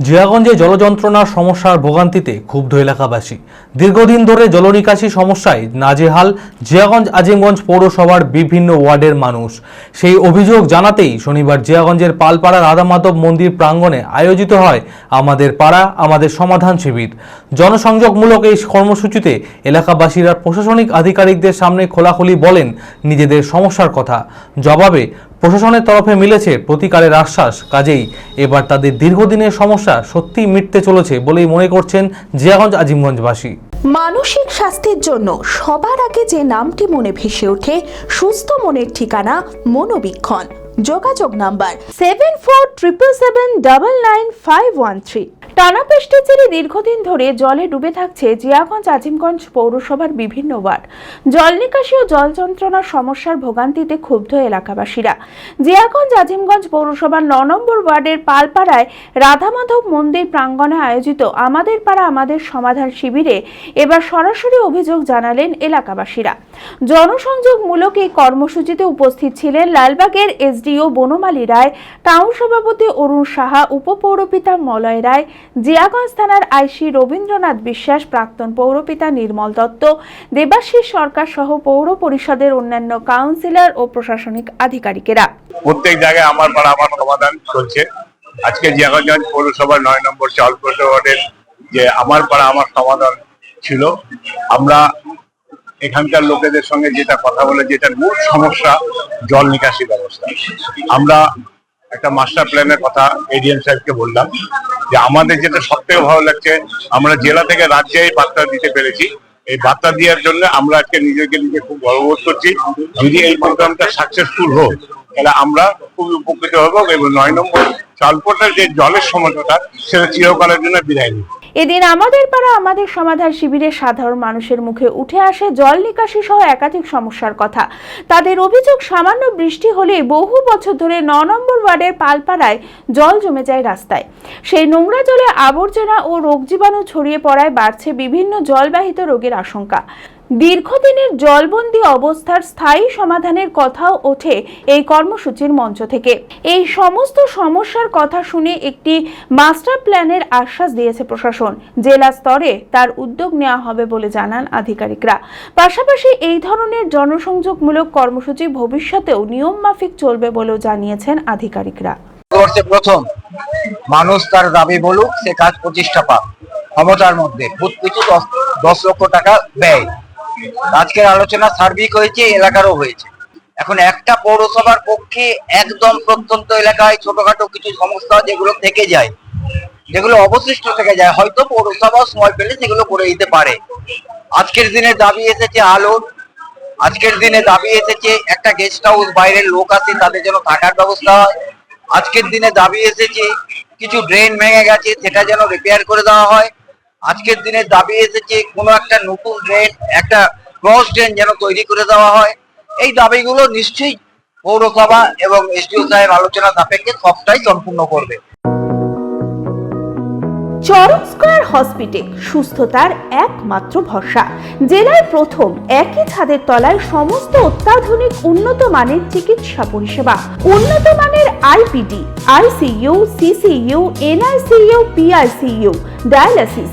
জিয়াগঞ্জে জলযন্ত্রণার সমস্যার ভোগান্তিতে ক্ষুব্ধ এলাকাবাসী। দীর্ঘদিন ধরে জলনিকাশি সমস্যায় নাজেহাল জিয়াগঞ্জ আজিমগঞ্জ পৌরসভার বিভিন্ন ওয়ার্ডের মানুষ। সেই অভিযোগ জানাতেই শনিবার জিয়াগঞ্জের পালপাড়া রাধামাধব মন্দির প্রাঙ্গণে আয়োজিত হয় আমাদের পাড়া, আমাদের সমাধান শিবির। জনসংযোগমূলক এই কর্মসূচিতে এলাকাবাসীরা প্রশাসনিক আধিকারিকদের সামনে খোলাখুলি বলেন নিজেদের সমস্যার কথা। জবাবে প্রশাসনের তরফে মিলেছে প্রতিকারের আশ্বাস। কাজেই এবার তাদের দীর্ঘদিনের সমস্যা সত্যিই মিটতে চলেছে বলেই মনে করছেন জিয়াগঞ্জ আজিমগঞ্জবাসী। মানসিক স্বাস্থ্যের জন্য সবার আগে যে নামটি মনে ভেসে ওঠে, সুস্থ মনের ঠিকানা মনোবীক্ষণ। যোগাযোগ number seven four triple seven double nine five one three টানা বৃষ্টির জেরে দীর্ঘদিন ধরে জলে ডুবে থাকছে জিয়াগঞ্জ আজিমগঞ্জ পৌরসভার বিভিন্ন ওয়ার্ড। জল নিকাশি ও জল যন্ত্রণার সমস্যার ভোগান্তিতে ক্ষুব্ধ এলাকাবাসীরা। জিয়াগঞ্জ আজিমগঞ্জ পৌরসভার ন নম্বর ওয়ার্ডের পালপাড়ায় রাধামাধব মন্দির প্রাঙ্গণে আয়োজিত আমাদের পাড়া আমাদের সমাধান শিবিরে এবার সরাসরি অভিযোগ জানালেন এলাকাবাসীরা। জনসংযোগমূলক এই কর্মসূচিতে উপস্থিত ছিলেন লালবাগের এসডিও বনমালী রায়, টাউন সভাপতি অরুণ সাহা, উপপৌরপিতা মলয় রায়, জিয়াগঞ্জ থানার আইসি রবীন্দ্রনাথ বিশ্বাস, প্রাক্তন পৌরপিতা নির্মল দত্ত, দেবাশিস সরকার সহ পৌর পরিষদের অন্যান্য কাউন্সিলর ও প্রশাসনিক আধিকারিকেরা। প্রত্যেক জায়গায় আমার পাড়া আমার সমাধান চলছে। আজকে জিয়াগঞ্জ পৌরসভার নয় নম্বর চালপোস্ট ওয়ার্ডের যে আমার পাড়া, আমার সমাধান ছিল। আমরা এখানকার লোকেদের সঙ্গে যেটা কথা বলে, যেটার মূল সমস্যা জল নিকাশি ব্যবস্থা। আমরা একটা মাস্টার প্ল্যানের কথা এডিএম সাহেবকে বললাম যে, আমাদের যেটা সব থেকে ভালো লাগছে, আমরা জেলা থেকে রাজ্যে এই বার্তা দিতে পেরেছি। এই বার্তা দেওয়ার জন্য আমরা আজকে নিজেকে নিজে খুব গর্ববোধ করছি। যদি এই প্রোগ্রামটা সাকসেসফুল হোক, তাহলে আমরা খুবই উপকৃত হব এবং নয় নম্বর চালপোটার যে জলের সমস্যাটা, সেটা চিরকালের জন্য বিদায় নিই এদিন আমাদের পাড়া আমাদের সমাধান শিবিরে সাধারণ মানুষের মুখে উঠে আসে জল নিকাশি সহ একাধিক সমস্যার কথা। তাদের অভিযোগ, সামান্য বৃষ্টি হলে বহু বছর ধরে ন নম্বর ওয়ার্ডের পালপাড়ায় জল জমে যায় রাস্তায়। সেই নোংরা জলে আবর্জনা ও রোগ জীবাণু ছড়িয়ে পড়ায় বাড়ছে বিভিন্ন জলবাহিত রোগের আশঙ্কা। দীর্ঘদিনের জলবন্দি অবস্থার স্থায়ী সমাধানের কথাও ওঠে এই কর্মসূচির মঞ্চ থেকে। এই সমস্ত সমস্যার কথা শুনে একটি মাস্টার প্ল্যানের আশ্বাস দিয়েছে প্রশাসন। জেলা স্তরে তার উদ্যোগ নেওয়া হবে বলে জানান আধিকারিকরা। পাশাপাশি এই ধরনের জনসংযোগমূলক কর্মসূচি ভবিষ্যতেও নিয়ম মাফিক চলবে বলেও জানিয়েছেন আধিকারিকরা। প্রথম মানুষ তার দাবি বলুক, সে কাজ প্রতিষ্ঠা পাক। ক্ষমতার মধ্যে দশ লক্ষ টাকা ব্যয়। আজকের আলোচনা সার্বিক হয়েছে, এলাকারও হয়েছে। এখন একটা পৌরসভার পক্ষে একদম প্রত্যন্ত এলাকায় ছোটখাটো কিছু সমস্যা যেগুলো থেকে যায়, যেগুলো অবশিষ্ট থেকে যায়, হয়তো পৌরসভা সময় পেলে সেগুলো করে দিতে পারে। আজকের দিনে দাবি এসেছে আলোর আজকের দিনে দাবি এসেছে একটা গেস্ট হাউস বাইরের লোক আসে, তাদের জন্য থাকার ব্যবস্থা হয়। আজকের দিনে দাবি এসেছে, কিছু ড্রেন ভেঙে গেছে, সেটা যেন রিপেয়ার করে দেওয়া হয়। আজকের দিনে দাবি এসেছে, কোনো একটা নতুন ড্রেন একটা ক্রস ড্রেন যেন তৈরি করে দেওয়া হয়। এই দাবিগুলো নিশ্চয়ই পৌরসভা এবং এসডিও সাহেব আলোচনা সাপেক্ষে সবটাই সম্পূর্ণ করবে। চরক স্কয়ার হসপিটাল সুস্থতার একমাত্র ভরসা। জেলায় প্রথম একই ছাদের তলায় সমস্ত অত্যাধুনিক উন্নত মানের চিকিৎসা পরিষেবা। উন্নত মানের IPD, ICU, CCU, NICU PICU dialysis